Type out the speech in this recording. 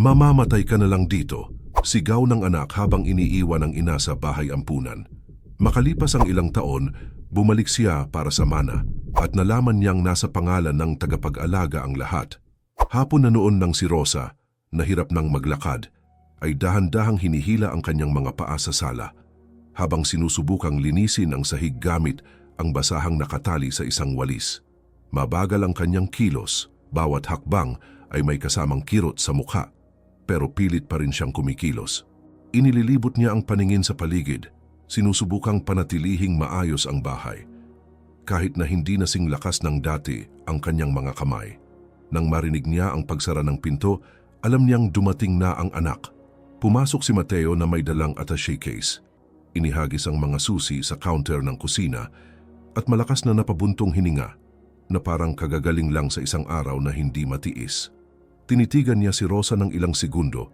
Mamamatay ka na lang dito, sigaw ng anak habang iniiwan ang ina sa bahay ampunan. Makalipas ang ilang taon, bumalik siya para sa mana at nalaman niyang nasa pangalan ng tagapag-alaga ang lahat. Hapon na noon ng si Rosa, nahirap ng maglakad, ay dahan-dahang hinihila ang kanyang mga paa sa sala habang sinusubukang linisin ang sahig gamit ang basahang nakatali sa isang walis. Mabagal ang kanyang kilos, bawat hakbang ay may kasamang kirot sa mukha, pero pilit pa rin siyang kumikilos. Inililibot niya ang paningin sa paligid, sinusubukang panatilihing maayos ang bahay. Kahit na hindi nasing lakas ng dati ang kanyang mga kamay. Nang marinig niya ang pagsara ng pinto, alam niyang dumating na ang anak. Pumasok si Mateo na may dalang attaché case. Inihagis ang mga susi sa counter ng kusina at malakas na napabuntong hininga na parang kagagaling lang sa isang araw na hindi matiis. Tinitigan niya si Rosa ng ilang segundo